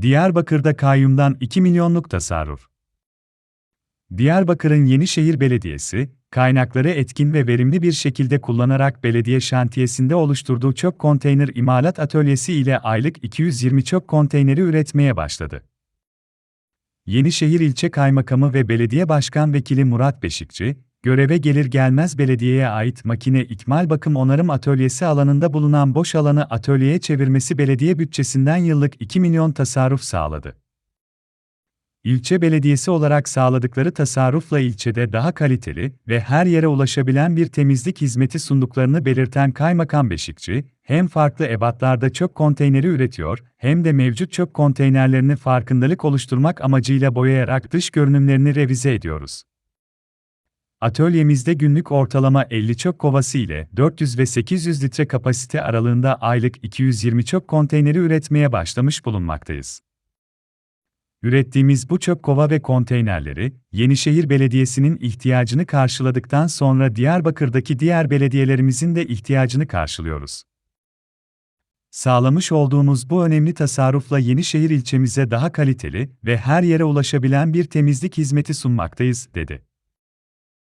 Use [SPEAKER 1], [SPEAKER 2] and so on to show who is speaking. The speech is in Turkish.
[SPEAKER 1] Diyarbakır'da kayyumdan 2 milyonluk tasarruf. Diyarbakır'ın Yenişehir Belediyesi, kaynakları etkin ve verimli bir şekilde kullanarak belediye şantiyesinde oluşturduğu çöp konteyner imalat atölyesi ile aylık 220 çöp konteyneri üretmeye başladı. Yenişehir İlçe Kaymakamı ve Belediye Başkan Vekili Murat Beşikçi, göreve gelir gelmez belediyeye ait makine ikmal bakım onarım atölyesi alanında bulunan boş alanı atölyeye çevirmesi belediye bütçesinden yıllık 2 milyon tasarruf sağladı. İlçe belediyesi olarak sağladıkları tasarrufla ilçede daha kaliteli ve her yere ulaşabilen bir temizlik hizmeti sunduklarını belirten Kaymakam Beşikçi, hem farklı ebatlarda çöp konteyneri üretiyor, hem de mevcut çöp konteynerlerini farkındalık oluşturmak amacıyla boyayarak dış görünümlerini revize ediyoruz. Atölyemizde günlük ortalama 50 çöp kovası ile 400 ve 800 litre kapasite aralığında aylık 220 çöp konteyneri üretmeye başlamış bulunmaktayız. Ürettiğimiz bu çöp kova ve konteynerleri, Yenişehir Belediyesi'nin ihtiyacını karşıladıktan sonra Diyarbakır'daki diğer belediyelerimizin de ihtiyacını karşılıyoruz. Sağlamış olduğumuz bu önemli tasarrufla Yenişehir ilçemize daha kaliteli ve her yere ulaşabilen bir temizlik hizmeti sunmaktayız, dedi.